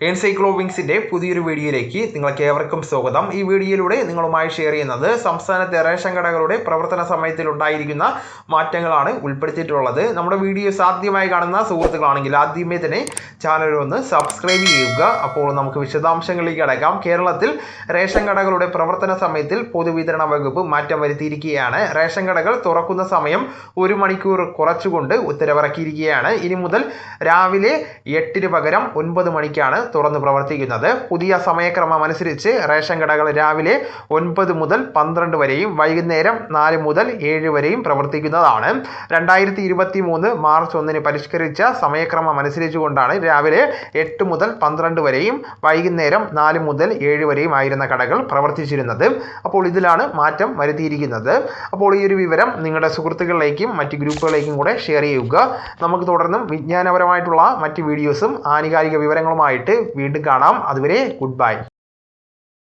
എൻസൈക്ലോവിങ്സിന്റെ പുതിയൊരു വീഡിയോയിലേക്ക് നിങ്ങൾക്ക് ഏവർക്കും സ്വാഗതം. ഈ വീഡിയോയിലൂടെ നിങ്ങളുമായി ഷെയർ ചെയ്യുന്നത് സംസ്ഥാനത്തെ റേഷൻ കടകളുടെ പ്രവർത്തന സമയത്തിൽ ഉണ്ടായിരിക്കുന്ന മാറ്റങ്ങളാണ് ഉൾപ്പെടുത്തിയിട്ടുള്ളത്. നമ്മുടെ വീഡിയോ സാധ്യമായി കാണുന്ന സുഹൃത്തുക്കളാണെങ്കിൽ ആദ്യമേ തന്നെ ചാനൽ ഒന്ന് സബ്സ്ക്രൈബ് ചെയ്യുക. അപ്പോൾ നമുക്ക് വിശദാംശങ്ങളിലേക്ക് അടക്കാം കേരളത്തിൽ റേഷൻ കടകളുടെ പ്രവർത്തന സമയത്തിൽ പൊതുവിതരണ വകുപ്പ് മാറ്റം വരുത്തിയിരിക്കുകയാണ്. റേഷൻ കടകൾ തുറക്കുന്ന സമയം ഒരു മണിക്കൂർ കുറച്ചുകൊണ്ട് ഉത്തരവിറക്കിയിരിക്കുകയാണ്. ഇനി മുതൽ രാവിലെ എട്ടിന് പകരം ഒൻപത് മണിക്കാണ് തുറന്ന് പ്രവർത്തിക്കുന്നത്. പുതിയ സമയക്രമം അനുസരിച്ച് റേഷൻ കടകൾ രാവിലെ ഒൻപത് മുതൽ പന്ത്രണ്ട് വരെയും വൈകുന്നേരം നാല് മുതൽ ഏഴ് വരെയും പ്രവർത്തിക്കുന്നതാണ്. രണ്ടായിരത്തി ഇരുപത്തി മൂന്ന് മാർച്ച് ഒന്നിന് പരിഷ്കരിച്ച സമയക്രമം അനുസരിച്ചുകൊണ്ടാണ് രാവിലെ എട്ട് മുതൽ പന്ത്രണ്ട് വരെയും വൈകുന്നേരം നാല് മുതൽ ഏഴ് വരെയും ആയിരുന്ന കടകൾ പ്രവർത്തിച്ചിരുന്നത്. അപ്പോൾ ഇതിലാണ് മാറ്റം വരുത്തിയിരിക്കുന്നത്. അപ്പോൾ ഈ ഒരു വിവരം നിങ്ങളുടെ സുഹൃത്തുക്കളിലേക്കും മറ്റ് ഗ്രൂപ്പുകളിലേക്കും കൂടെ ഷെയർ ചെയ്യുക. നമുക്ക് തുടർന്നും വിജ്ഞാനപരമായിട്ടുള്ള മറ്റ് വീഡിയോസും ആനുകാലിക വിവരങ്ങളുമായിട്ട് വീണ്ടും കാണാം. അതുവരെ ഗുഡ് ബൈ